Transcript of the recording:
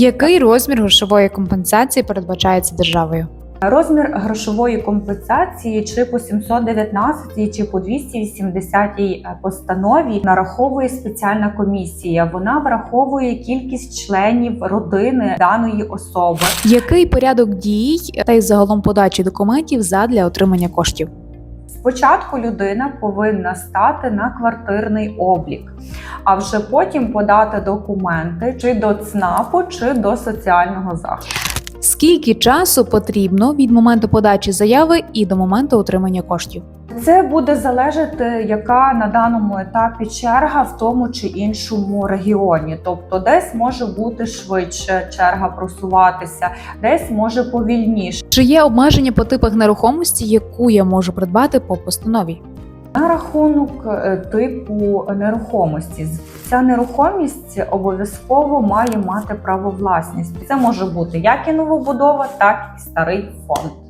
Який розмір грошової компенсації передбачається державою? Розмір грошової компенсації чи по 719 чи по 280 постанові нараховує спеціальна комісія. Вона враховує кількість членів родини даної особи. Який порядок дій та й загалом подачі документів задля отримання коштів? Спочатку людина повинна стати на квартирний облік, а вже потім подати документи чи до ЦНАПу, чи до соціального захисту. Скільки часу потрібно від моменту подачі заяви і до моменту отримання коштів? Це буде залежати, яка на даному етапі черга в тому чи іншому регіоні. Тобто, десь може бути швидше черга просуватися, десь може повільніше. Чи є обмеження по типах нерухомості, яку я можу придбати по постанові? На рахунок е, типу нерухомості, ця нерухомість обов'язково має мати право власність. Це може бути як і новобудова, так і старий фонд.